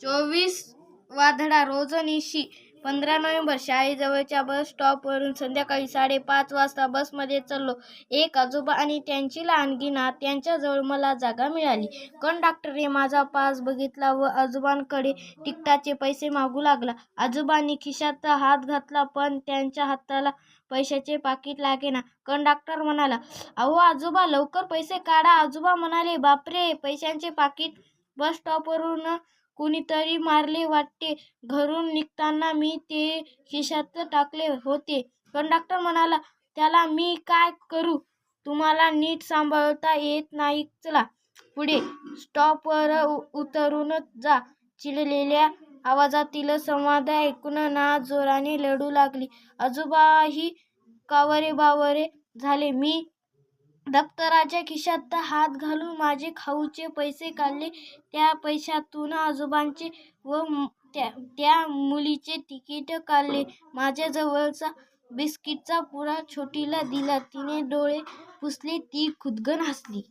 चोवीस वाधडा रोजनिशी पंधरा नोव्हेंबर शाळेजवळच्या बस स्टॉपवरून संध्याकाळी साडेपाच वाजता बसमध्ये चढलो एक आजोबा आणि त्यांची लहानगी ना त्यांच्याजवळ मला जागा मिळाली. कंडक्टरने माझा पास बघितला व आजोबांकडे तिकिटाचे पैसे मागू लागला. आजोबांनी खिशात हात घातला पण त्यांच्या हाताला पैशाचे पाकिट लागेना. कंडक्टर म्हणाला अहो आजोबा लवकर पैसे काढा. आजोबा म्हणाले बापरे पैशांचे पाकिट बस स्टॉपवरून कुणीतरी मारले वाटते. घरून निघताना मी ते खिशात टाकले होते. कंडक्टर म्हणाला त्याला मी काय करू? तुम्हाला नीट सांभाळता येत नाही. चला पुढे. स्टॉपवर उ- जा. चिडलेल्या आवाजातील संवाद ऐकून ना जोराने लढू लागली. आजोबाही कावरे बावरे झाले. मी दप्तराच्या खिशात हात घालून माझे खाऊचे पैसे काढले. त्या पैशातून आजोबांचे व त्या त्या मुलीचे तिकीट काढले. माझ्याजवळचा बिस्किटचा पुडा छोटीला दिला. तिने डोळे पुसले. ती खुदगन हसली.